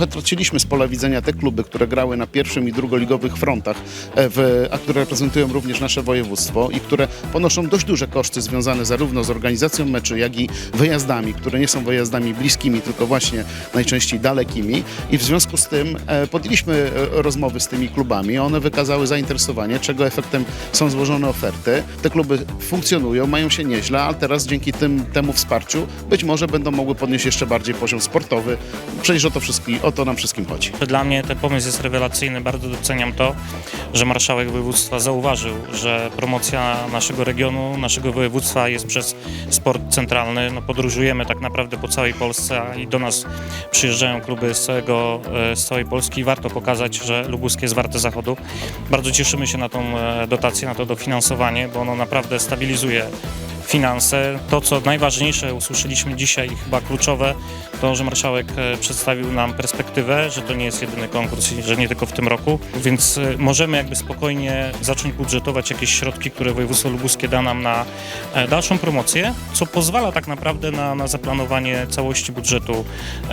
odcięliśmy z pola widzenia te kluby, które grały na pierwszym i drugoligowych frontach, e, w, a które reprezentują również nasze województwo i które ponoszą dość duże koszty związane zarówno z organizacją meczy, jak i wyjazdami, które nie są wyjazdami bliskimi, tylko właśnie najczęściej dalekimi. I w związku z tym e, podjęliśmy e, rozmowy z tymi klubami. One wykazały zainteresowanie, czego efektem są złożone oferty. Te kluby funkcjonują, mają się nieźle, ale teraz dzięki tym, temu wsparciu być może będą mogły podnieść jeszcze bardziej poziom sportowy. Przecież o to, wszystkim, o to nam wszystkim chodzi. Dla mnie ten pomysł jest rewelacyjny. Bardzo doceniam to, że marszałek województwa zauważył, że promocja naszego regionu, naszego województwa jest przez sport centralny. No, podróżujemy tak naprawdę po całej Polsce i do nas przyjeżdżają kluby z, całego, e, z całej Polski i warto pokazać, że Lubuskie jest warte zachodu. Bardzo cieszymy się na tą e, dotację, na to dofinansowanie, bo ono naprawdę stabilizuje finanse. To, co najważniejsze usłyszeliśmy dzisiaj chyba kluczowe, to, że marszałek e, przedstawił nam perspektywę, że to nie jest jedyny konkurs że nie tylko w tym roku, więc e, możemy jakby spokojnie zacząć budżetować jakieś środki, które województwo lubuskie da nam na e, dalszą promocję, co pozwala tak naprawdę na, na zaplanowanie całości budżetu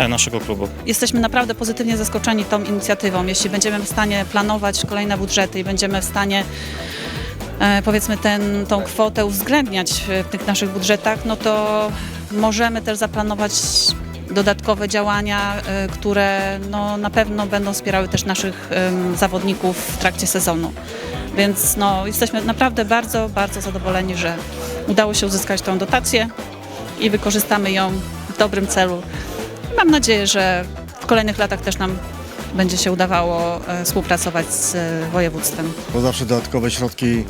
naszego klubu. Jesteśmy naprawdę pozytywnie zaskoczeni tą inicjatywą. Jeśli będziemy w stanie planować kolejne budżety i będziemy w stanie powiedzmy ten, tą kwotę uwzględniać w tych naszych budżetach, no to możemy też zaplanować dodatkowe działania, e, które no, na pewno będą wspierały też naszych zawodników w trakcie sezonu. Więc no, jesteśmy naprawdę bardzo, bardzo zadowoleni, że udało się uzyskać tą dotację i wykorzystamy ją w dobrym celu. Mam nadzieję, że w kolejnych latach też nam będzie się udawało e, współpracować z e, województwem. bo zawsze dodatkowe środki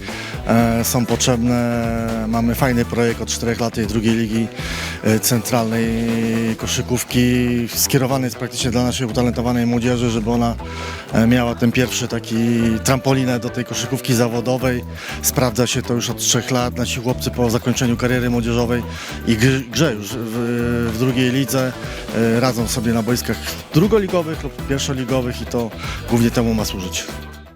e, są potrzebne. Mamy fajny projekt od 4 lat tej drugiej ligi centralnej koszykówki. Skierowany jest praktycznie dla naszej utalentowanej młodzieży, żeby ona miała ten pierwszy taki trampolinę do tej koszykówki zawodowej. Sprawdza się to już od 3 lat. Nasi chłopcy po zakończeniu kariery młodzieżowej i gr- grze już w, w drugiej lidze radzą sobie na boiskach drugoligowych lub pierwszoligowych i to głównie temu ma służyć.